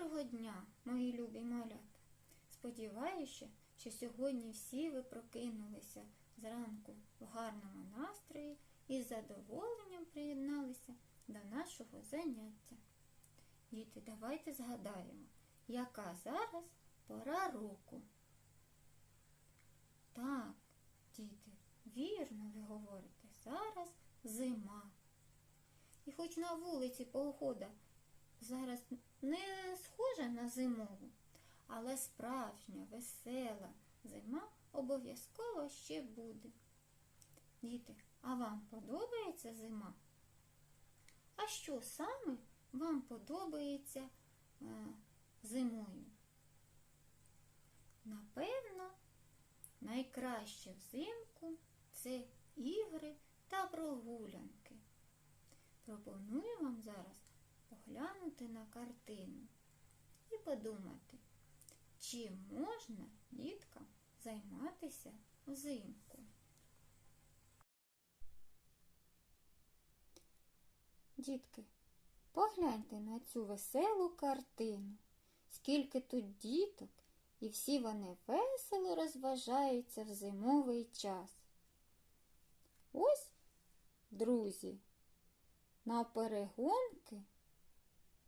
Доброго дня, мої любі малята. Сподіваюся, що сьогодні всі ви прокинулися зранку в гарному настрої і з задоволенням приєдналися до нашого заняття. Діти, давайте згадаємо, яка зараз пора року. Так, діти, вірно ви говорите, зараз зима. І хоч на вулиці погода зараз не схожа на зимову, але справжня, весела зима обов'язково ще буде. Діти, а вам подобається зима? А що саме вам подобається е, зимою? Напевно, найкраще взимку це ігри та прогулянки. Пропоную вам зараз поглянути на картину і подумати, чи можна діткам займатися взимку. Дітки, погляньте на цю веселу картину. Скільки тут діток, і всі вони весело розважаються в зимовий час. Ось, друзі, на перегонки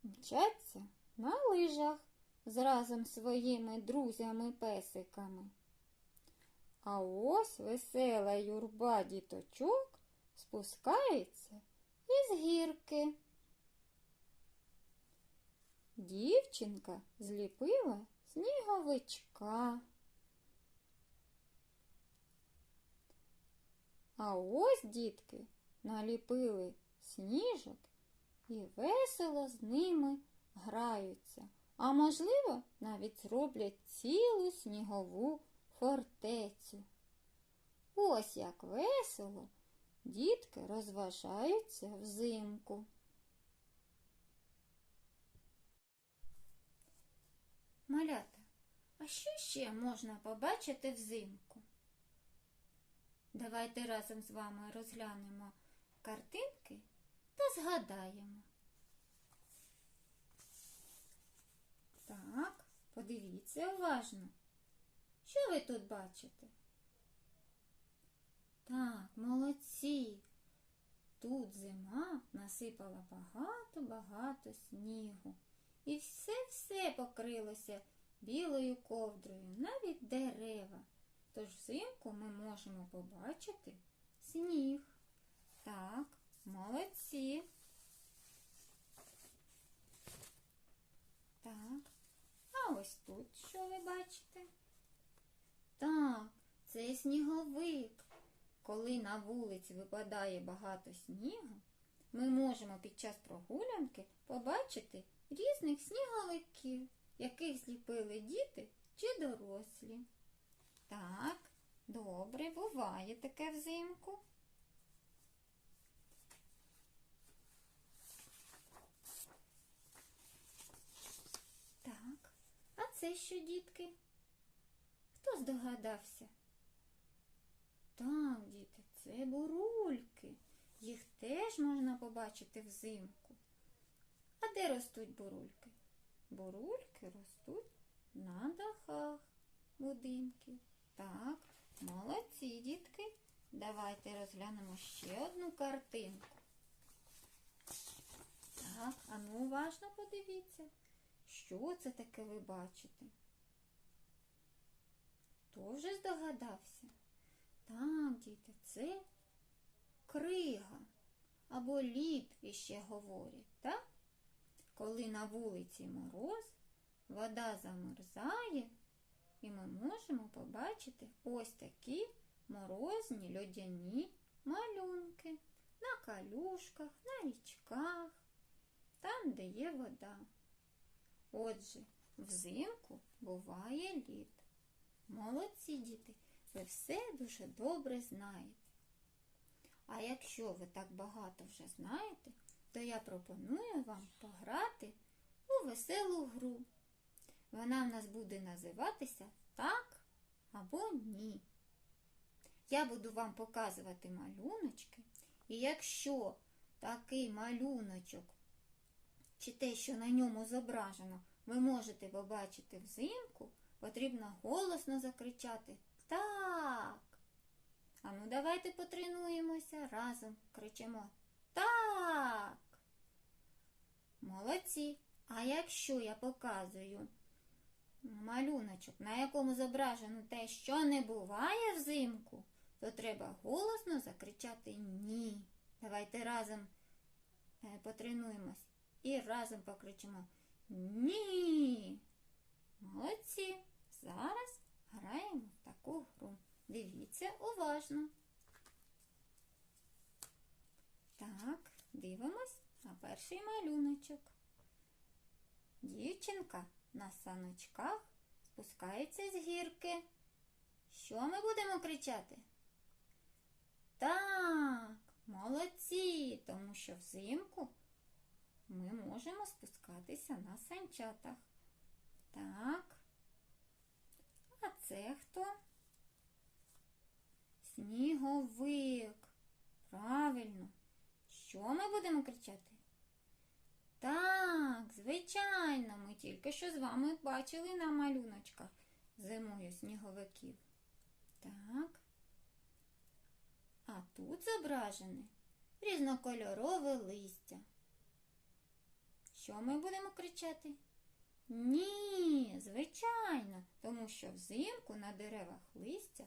мчаться на лижах з разом своїми друзями-песиками. А ось весела юрба діточок спускається із гірки. Дівчинка зліпила сніговичка. А ось дітки наліпили сніжок і весело з ними граються, а можливо, навіть зроблять цілу снігову фортецю. Ось як весело дітки розважаються взимку. Малята, а що ще можна побачити взимку? Давайте разом з вами розглянемо картинки та згадаємо. Так, подивіться уважно. Що ви тут бачите? Так, молодці. Тут зима насипала багато-багато снігу. І все-все покрилося білою ковдрою, навіть дерева. Тож взимку ми можемо побачити сніг. Так, молодці. Так, а ось тут що ви бачите? Так, це сніговик. Коли на вулиці випадає багато снігу, ми можемо під час прогулянки побачити різних сніговиків, яких зліпили діти чи дорослі. Так, добре, буває таке взимку. Так, а це що, дітки? Хто здогадався? Так, діти, це бурульки. Їх теж можна побачити взимку. А де ростуть бурульки? Бурульки ростуть на дахах будинків. Так, молодці, дітки. Давайте розглянемо ще одну картинку. Так, а ну уважно подивіться, що це таке ви бачите? Хто вже здогадався? Так, діти, це крига або лід іще говорять, так? Коли на вулиці мороз, вода замерзає, і ми можемо побачити ось такі морозні льодяні малюнки на калюшках, на річках, там, де є вода. Отже, взимку буває лід. Молодці діти, ви все дуже добре знаєте. А якщо ви так багато вже знаєте, то я пропоную вам пограти у веселу гру. Вона в нас буде називатися так або ні. Я буду вам показувати малюночки, і якщо такий малюночок чи те, що на ньому зображено, ви можете побачити взимку, потрібно голосно закричати Так. А ну давайте потренуємося разом. Кричимо Так. Молодці. А якщо я показую малюночок, на якому зображено те, що не буває взимку, то треба голосно закричати Ні. Давайте разом е, потренуємось і разом покричимо Ні. Молодці. Зараз граємо в таку гру. Дивіться уважно. Так, дивимось на перший малюночок. Дівчинка на саночках спускається з гірки. Що ми будемо кричати? Так, молодці, тому що взимку ми можемо спускатися на санчатах. Так. А це хто? Сніговик. Правильно. Що ми будемо кричати? Так, звичайно, ми тільки що з вами бачили на малюночках зимою сніговиків. Так. А тут зображене різнокольорове листя. Що ми будемо кричати? Ні, звичайно, тому що взимку на деревах листя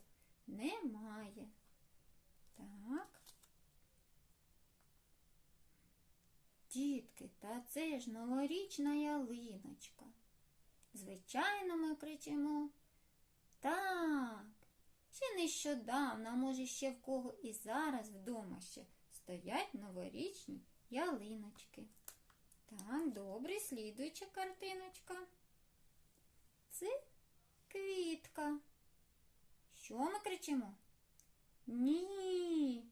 немає. Так. Дітки, та це ж новорічна ялиночка. Звичайно, ми кричимо. Так, ще нещодавно, може ще в кого і зараз вдома ще стоять новорічні ялиночки. Так, добре, слідуюча картиночка. Це квітка. Що ми кричимо? Ні,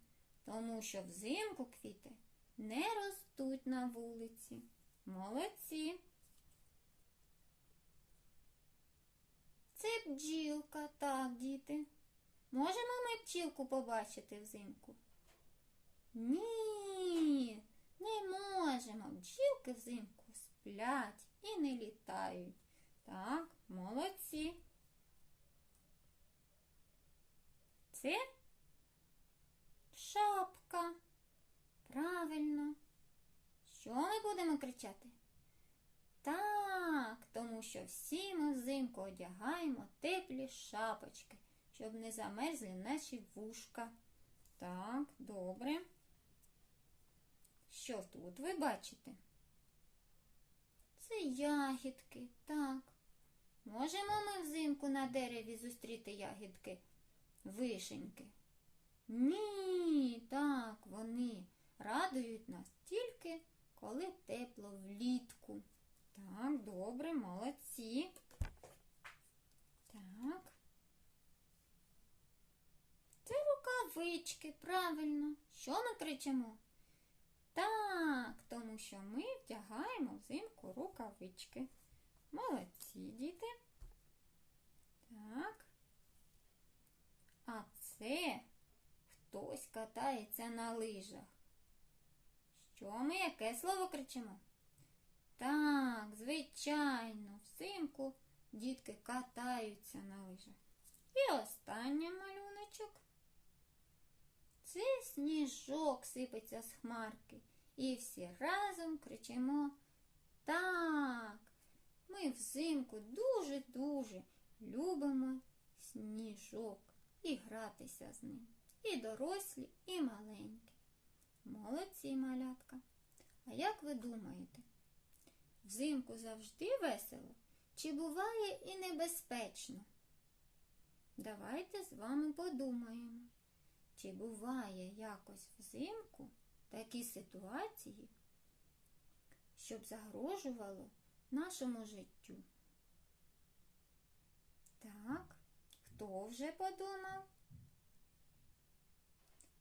тому що взимку квіти не ростуть на вулиці. Молодці. Це бджілка, так, діти. Можемо ми бджілку побачити взимку? Ні. Взимку сплять і не літають. Так, молодці. Це шапка. Правильно. Що ми будемо кричати? Так, тому що всі ми взимку одягаємо теплі шапочки, щоб не замерзли наші вушка. Так, добре. Що тут ви бачите? Це ягідки, так. Можемо ми взимку на дереві зустріти ягідки вишеньки? Ні, так, вони радують нас тільки, коли тепло влітку. Так, добре, молодці. Так. Це рукавички, правильно. Що ми кричимо? Так, тому що ми вдягаємо взимку рукавички. Молодці, діти. Так. А це хтось катається на лижах. Що ми яке слово кричимо? Так, звичайно, взимку дітки катаються на лижах. І останній малюночок. Це сніжок сипеться з хмарки. І всі разом кричимо Так. Ми взимку дуже-дуже любимо сніжок і гратися з ним. І дорослі, і маленькі. Молодці малятка. А як ви думаєте, взимку завжди весело чи буває і небезпечно? Давайте з вами подумаємо, чи буває якось взимку такі ситуації, щоб загрожувало нашому життю? Так, хто вже подумав?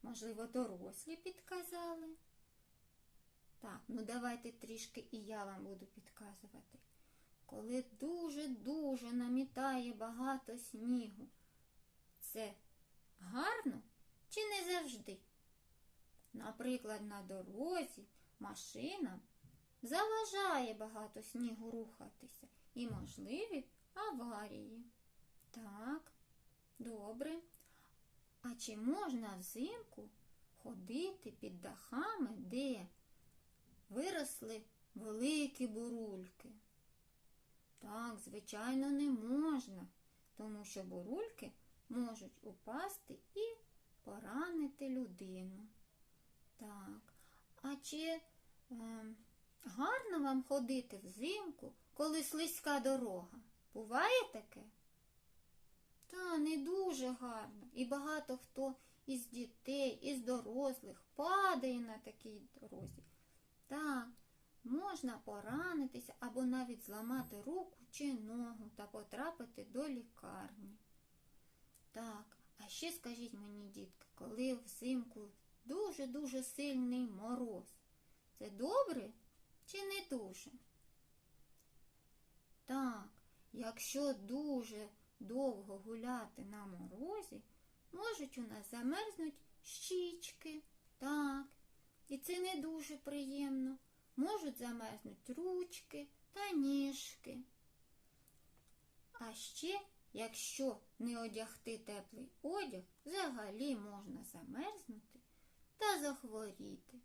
Можливо, дорослі підказали? Так, ну давайте трішки і я вам буду підказувати. Коли дуже-дуже намітає багато снігу, це гарно чи не завжди? Наприклад, на дорозі машина заважає багато снігу рухатися і можливі аварії. Так, добре. А чи можна взимку ходити під дахами, де виросли великі бурульки? Так, звичайно, не можна, тому що бурульки можуть упасти і поранити людину. Так, а чи е, гарно вам ходити взимку, коли слизька дорога? Буває таке? Та не дуже гарно. І багато хто із дітей, із дорослих падає на такій дорозі. Так, можна поранитися або навіть зламати руку чи ногу та потрапити до лікарні. Так, а ще скажіть мені, дітки, коли взимку дуже-дуже сильний мороз, це добре чи не дуже? Так, якщо дуже довго гуляти на морозі, можуть у нас замерзнуть щічки, так, і це не дуже приємно. Можуть замерзнути ручки та ніжки. А ще, якщо не одягти теплий одяг, взагалі можна замерзнути та захворіти.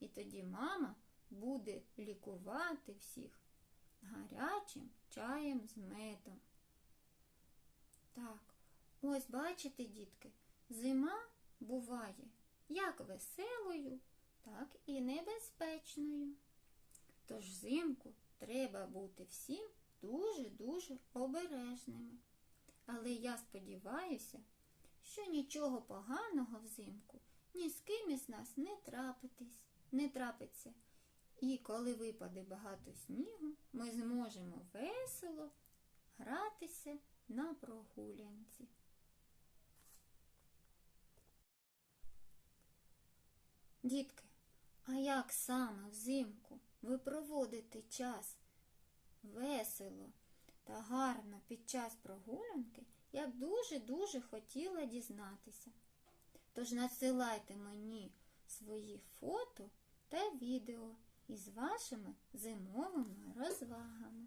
І тоді мама буде лікувати всіх гарячим чаєм з медом. Так, ось бачите, дітки, зима буває як веселою, так і небезпечною. Тож взимку треба бути всім дуже-дуже обережними. Але я сподіваюся, що нічого поганого взимку ні з ким із нас не трапитись, не трапиться. І коли випаде багато снігу, ми зможемо весело гратися на прогулянці. Дітки, а як саме взимку ви проводите час весело та гарно під час прогулянки, я б дуже-дуже хотіла дізнатися. Тож надсилайте мені свої фото та відео із вашими зимовими розвагами.